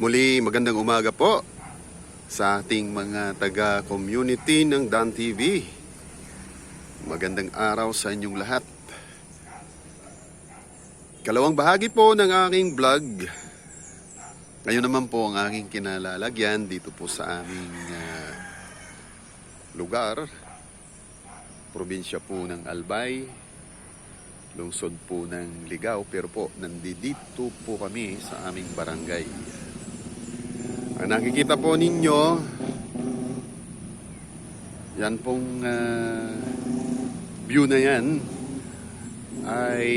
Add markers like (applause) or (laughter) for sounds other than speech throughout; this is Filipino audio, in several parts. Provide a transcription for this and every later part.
Muli, magandang umaga po sa ating mga taga-community ng Dan TV. Magandang araw sa inyong lahat. Kalawang bahagi po ng aking vlog. Ngayon naman po ang aking kinalalagyan dito po sa aming ah, lugar. Probinsya po ng Albay, lungsod po ng Ligao, pero po nandito po kami sa aming barangay. Ang nakikita po ninyo, yan pong ah, view na yan ay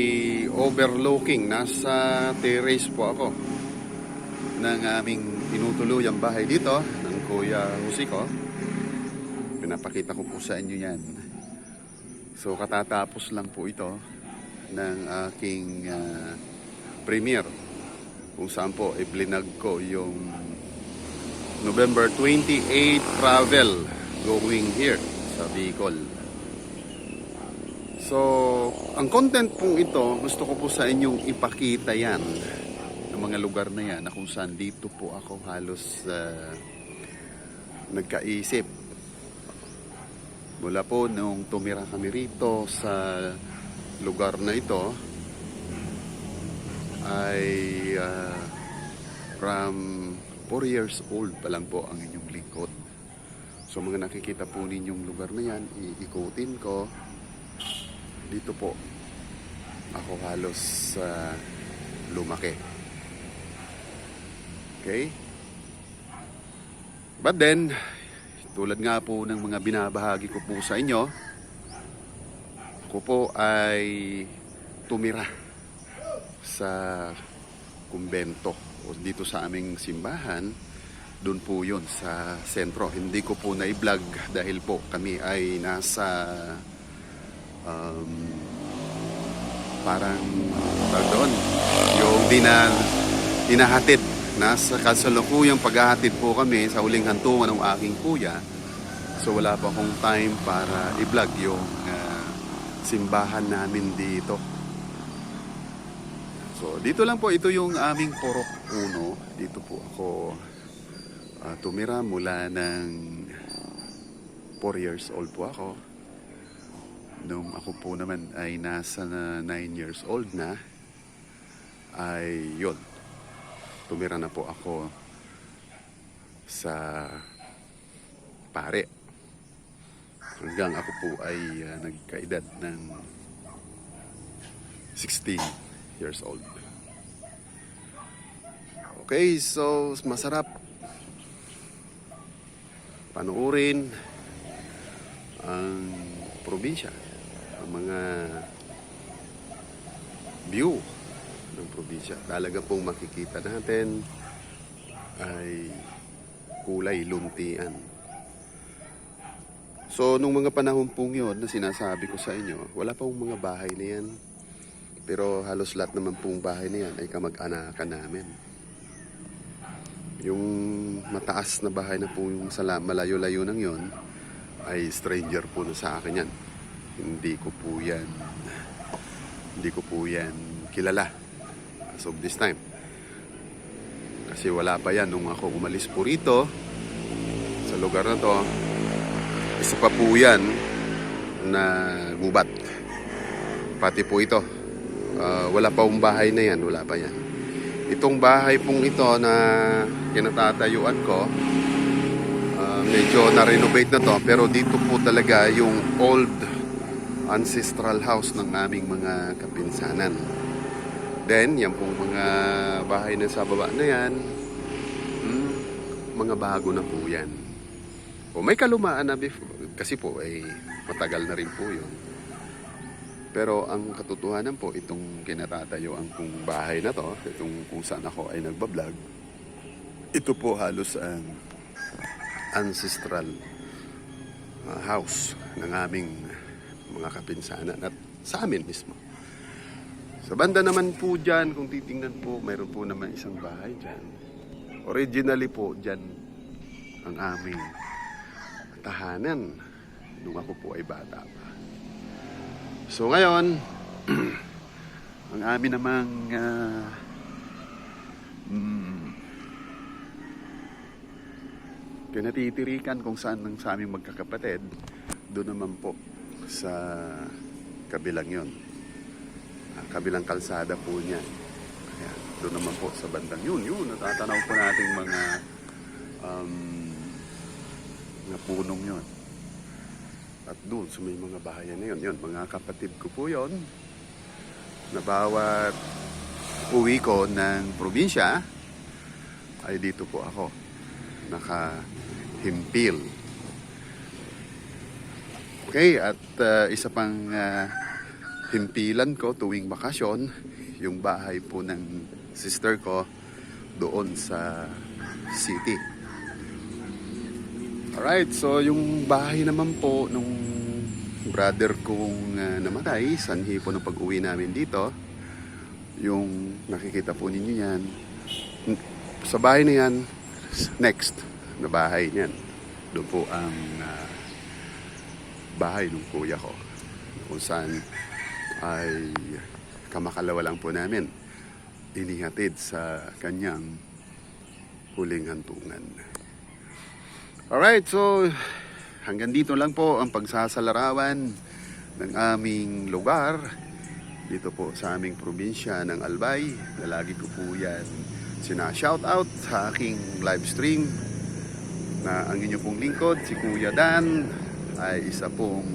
overlooking. Nasa terrace po ako ng aming tinutuluyang bahay dito ng Kuya Jose ko. Pinapakita ko po sa inyo yan. So katatapos lang po ito ng aking ah, premiere kung saan po i-blinag ko yung November 28 travel going here sa Bicol. So, ang content pong ito, gusto ko po sa inyong ipakita yan ng mga lugar na yan na kung saan dito po ako halos ah, nagkaisip. Mula po nung tumira kami rito sa lugar na ito ay ah, from 4 years old pa lang po ang inyong lingkod. So mga nakikita po ninyong lugar na yan, iikutin ko. Dito po ako halos ah, lumaki. Okay? But then, tulad nga po ng mga binabahagi ko po sa inyo, ako po ay tumira sa kumbento. O dito sa aming simbahan doon po yun sa sentro. Hindi ko po na vlog dahil po kami ay nasa um, parang doon? Yung dina, dinahatid. Nasa kasalukuyang paghahatid po kami sa huling hantungan ng aking kuya. So wala pa akong time para i-vlog yung ah, simbahan namin dito So, dito lang po, ito yung aming Porok Uno. Dito po ako ah, tumira mula ng 4 years old po ako. Nung ako po naman ay nasa na 9 years old na, ay yun. Tumira na po ako sa pare. Hanggang ako po ay ah, nagkaedad ng 16 years old. Okay, so masarap panuorin ang probinsya, ang mga view ng probinsya. Talaga pong makikita natin ay kulay luntian. So, nung mga panahon pong yun na sinasabi ko sa inyo, wala pong mga bahay na yan. Pero halos lahat naman pong bahay na yan ay kamag-anakan namin. Yung mataas na bahay na po yung sa la- malayo-layo nang yon ay stranger po na sa akin yan. Hindi ko po yan hindi ko po yan kilala as of this time. Kasi wala pa yan nung ako umalis po rito sa lugar na to. Isa pa po yan na gubat. Pati po ito. Ah, wala pa pong bahay na yan, wala pa yan. Itong bahay pong ito na kinatatayuan ko, ah, medyo na-renovate na to, pero dito po talaga yung old ancestral house ng aming mga kapinsanan. Then, yan pong mga bahay na sa baba na yan, hmm, mga bago na po yan. O may kalumaan na before, kasi po ay matagal na rin po yun. Pero ang katotohanan po, itong kinatatayuan kong bahay na to, itong kung saan ako ay nagbablog, ito po halos ang ancestral uh, house ng aming mga kapinsanan at sa amin mismo. Sa banda naman po dyan, kung titingnan po, mayroon po naman isang bahay dyan. Originally po dyan ang aming tahanan nung ako po ay bata pa. So ngayon, (clears throat) ang amin namang ah, mm, kinatitirikan kung saan ng sa aming magkakapatid, doon naman po sa kabilang yon. Ah, kabilang kalsada po niya. Ayan, doon naman po sa bandang yun. Yun, natatanaw po nating mga um, mga punong yon. At doon sa may mga bahayan na yun, yun, mga kapatid ko po yon na bawat uwi ko ng probinsya ay dito po ako nakahimpil. Okay, at uh, isa pang uh, himpilan ko tuwing bakasyon, yung bahay po ng sister ko doon sa city. Alright, so yung bahay naman po nung brother kong uh, namatay, sanhi po ng pag-uwi namin dito, yung nakikita po ninyo yan, sa bahay na yan, next na bahay niyan. Doon po ang ah, bahay ng kuya ko. Kung saan ay kamakalawa lang po namin inihatid sa kanyang huling hantungan. Alright, so hanggang dito lang po ang pagsasalarawan ng aming lugar dito po sa aming probinsya ng Albay. Na lagi ko po yan sina-shout out sa aking live stream na ang inyo pong lingkod, si Kuya Dan, ay isa pong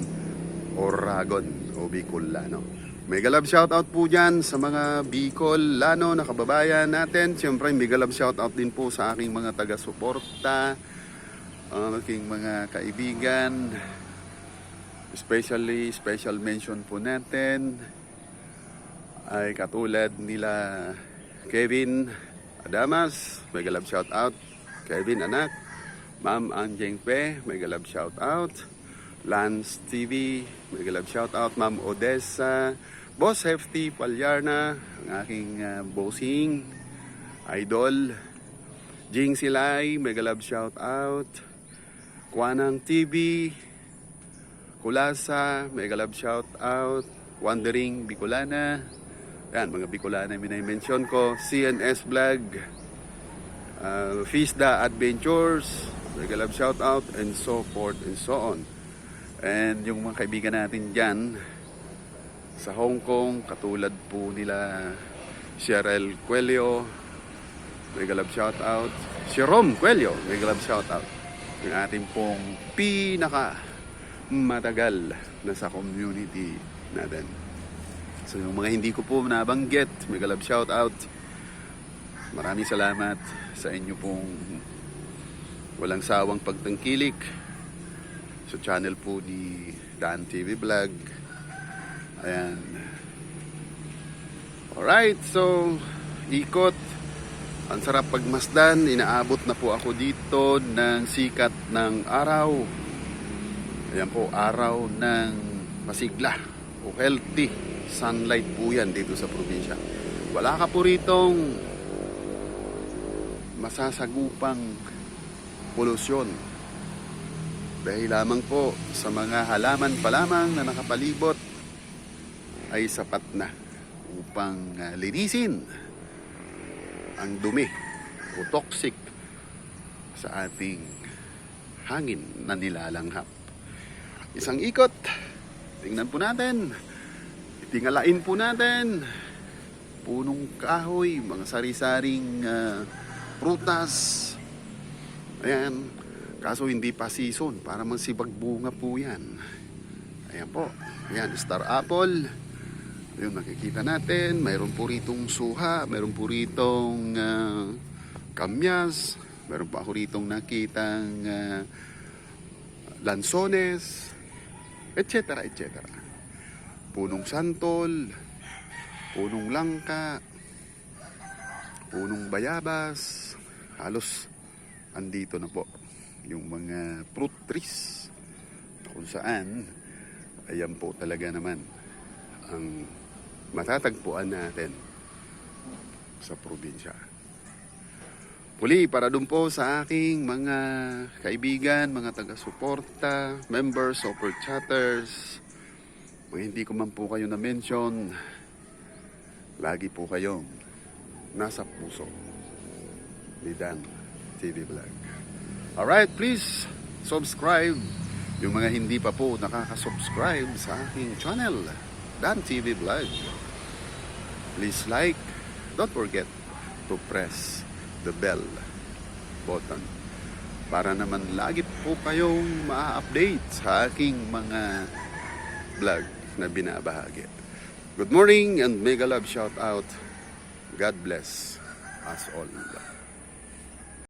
Oragon o Bicolano. Mega love shoutout po dyan sa mga Bicolano na kababayan natin. Siyempre, mega love shoutout din po sa aking mga taga-suporta, ang aking mga kaibigan. Especially, special mention po natin ay katulad nila Kevin Adamas, mega love shoutout. Kevin anak, Ma'am Anjeng Pe, mega love shoutout. Lance TV, mega love shoutout. Ma'am Odessa, Boss Hefty Palyarna, ang aking uh, bossing, idol. Jing Silay, mega love shoutout. Kwanang TV, Kulasa, mega love shoutout. Wandering Bicolana, yan, mga Bicolana yung minay-mention ko. CNS Vlog, uh, Fisda Adventures, mega love shoutout, and so forth and so on. And yung mga kaibigan natin dyan, sa Hong Kong, katulad po nila Cheryl Cuello, mega love shoutout. Si Rom Cuello, mega love shoutout. Yung ating pong pinaka matagal na sa community natin. So yung mga hindi ko po nabanggit, mega love shoutout. Maraming salamat sa inyo pong walang sawang pagtangkilik sa channel po ni Dan TV Vlog. Ayan. Alright, so ikot. Ang sarap pagmasdan. Inaabot na po ako dito ng sikat ng araw. Ayan po, araw ng masigla o healthy sunlight po yan dito sa probinsya. Wala ka po ritong masasagupang polusyon. Dahil lamang po sa mga halaman pa lamang na nakapalibot ay sapat na upang ah, linisin ang dumi o toxic sa ating hangin na nilalanghap. Isang ikot, tingnan po natin, tingalain po natin, punong kahoy, mga sari-saring ah, prutas, ayan, kaso hindi pa season, para magsibag bunga po yan. Ayan po, ayan, star apple, yung nakikita natin, mayroon po ritong suha, mayroon po ritong ah, kamyas, mayroon pa ako ritong nakitang ah, lansones, etc. etc. Punong santol, punong langka, punong bayabas, halos andito na po yung mga fruit trees kung saan ayan po talaga naman ang matatagpuan natin sa probinsya. Puli, para dun po sa aking mga kaibigan, mga taga-suporta, members, super chatters, mga hindi ko man po kayo na-mention, lagi po kayong nasa puso ni Dan TV Vlog. Alright, please subscribe yung mga hindi pa po nakaka-subscribe sa aking channel, Dan TV Vlog. Please like, don't forget to press the bell button para naman lagi po kayong ma-update sa aking mga vlog na binabahagi. Good morning and mega love shout out. God bless us all.